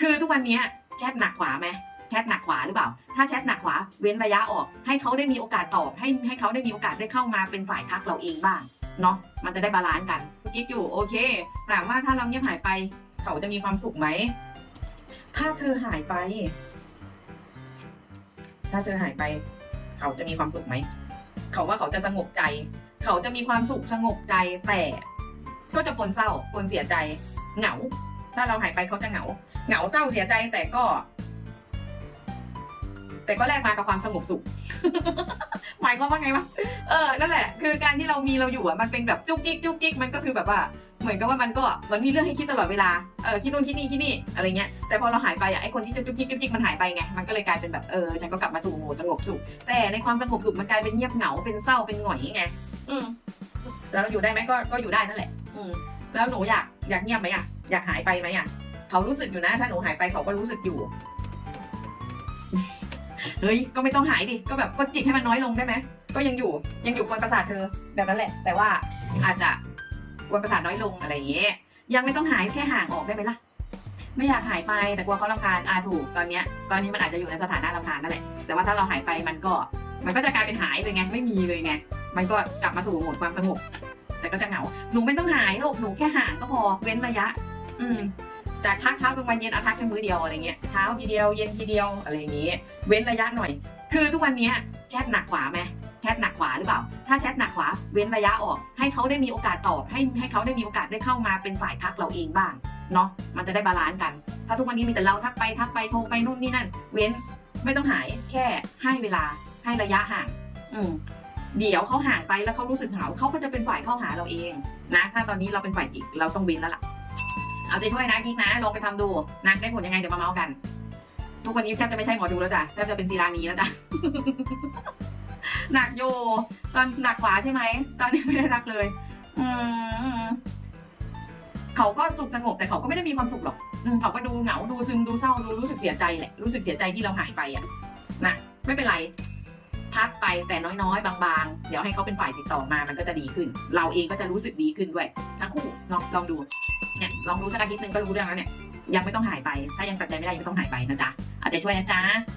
คือทุกวันนี้แชทหนักขวาไหมแชทหนักขวาหรือเปล่า ถ้าแชทหนักขวาเว้นระยะออก ให้เขาได้มีโอกาสตอบให้ให้เขาได้มีโอกาสได้เข้ามาเป็นฝ่ายทักเราเองบ้างเนาะมันจะได้บาลานซ์กันคิดอยู่โอเคแต่ว่าถ้าเราเงียบหายไป เขาจะมีความสุขไหมถ้าเธอหายไป ถ้าเธอหายไป เขาจะมีความสุขไหมเขาว่าเขาจะสงบใจ เขาจะมีความสุขสงบใจแต่ก็จะปนเศร้าปนเสียใจเหงา ถ้าเราหายไปเขาจะเหงา เหงาเศร้าเสียใจแต่ก็ แต่ก็แลกมากับความสงบสุข หมายความว่าไงวะ เออ นั่นแหละ คือการที่เรามีเราอยู่อะ มันเป็นแบบจุกจิกจุกจิกมันก็คือแบบว่า เหมือนกับว่ามันก็มันมีเรื่องให้คิดตลอดเวลา เออคิดนู่นคิดนี่คิดนี่อะไรเงี้ย แต่พอเราหายไปอะไอคนที่จะจุกจิกจุกจิกมันหายไปไง มันก็เลยกลายเป็นแบบเออฉันก็กลับมาสู่โหมดสงบสุข แต่ในความสงบสุขมันกลายเป็นเงียบเหงา เป็นเศร้า เป็นหงอยไง อืมแล้วอยู่ได้ไหมก็ ก็อยู่ได้นั่นแหละ อืมแล้วหนูอยาก อยากเงียบไหมอะ อยากหายไปไหมอะ เขารู้สึกอยู่นะ ถ้าหนูหายไปเขาก็รู้สึกอยู่ เฮ้ย ก็ไม่ต้องหายดิ ก็แบบก็จิตให้มันน้อยลงได้ไหม ก็ยังอยู่ ยังอยู่กวนประสาทเธอแบบนั้นแหละ แต่ว่าอาจจะกวนประสาทน้อยลงอะไรอย่างเงี้ย ยังไม่ต้องหายแค่ห่างออกได้ไหมล่ะ ไม่อยากหายไปแต่กลัวเขารำคาญอาถูกตอนเนี้ย ตอนนี้มันอาจจะอยู่ในสถานะรำคาญนั่นแหละ แต่ว่าถ้าเราหายไปมันก็ มันก็จะกลายเป็นหายเลยไง ไม่มีเลยไง มันก็กลับมาสู่โหมดความสงบแต่ก็จะเหงา หนูไม่ต้องหายลูกหนูแค่ห่างก็พอ เว้นระยะ อืมจากทักเช้ากลางวันเย็นเอาทักแค่มื้อเดียวอะไรเงี้ยเช้าทีเดียวเย็นทีเดียวอะไรอย่างงี้ เว้นระยะหน่อย คือทุกวันนี้แชทหนักขวาไหมแชทหนักขวาหรือเปล่า ถ้าแชทหนักขวาเว้นระยะออก ให้เขาได้มีโอกาสตอบให้ให้เขาได้มีโอกาสได้เข้ามาเป็นฝ่ายทักเราเองบ้างเนาะมันจะได้บาลานซ์กัน ถ้าทุกวันนี้มีแต่เราทักไปทักไปโทรไปนู่นนี่นั่น เว้นไม่ต้องหายแค่ให้เวลาให้ระยะห่าง อืมเดี๋ยวเขาห่างไปแล้วเขารู้สึกเหงาเขาก็จะเป็นฝ่ายเข้าหาเราเองนะ ถ้าตอนนี้เราเป็นฝ่ายจิกเราต้องเว้นแล้วล่ะ เอาใจช่วยนะกิ๊กนะลองไปทำดูนะได้ผลยังไงเดี๋ยวมาเมาส์กัน ทุกวันนี้แทบจะไม่ใช่หมอดูแล้วจ้ะแทบจะเป็นซีรามีแล้วจ้ะหนักโยตอนหนักขวาใช่ไหมตอนนี้ไม่ได้รักเลย อืมเขาก็สุขสงบแต่เขาก็ไม่ได้มีความสุขหรอกอืมเขาก็ดูเหงาดูซึมดูเศร้าดูรู้สึกเสียใจแหละรู้สึกเสียใจที่เราหายไปอะนะไม่เป็นไรทักไปแต่น้อยๆ บางๆ เดี๋ยวให้เขาเป็นฝ่ายติดต่อมามันก็จะดีขึ้น เราเองก็จะรู้สึกดีขึ้นด้วยทั้งคู่ลองลองดู เนี่ยลองดูสักอาทิตย์หนึงก็รู้เรื่องแล้วเนี่ยยังไม่ต้องหายไป ถ้ายังตัดใจไม่ได้ยังไม่ต้องหายไปนะจ๊ะเอาใจช่วยนะจ๊ะ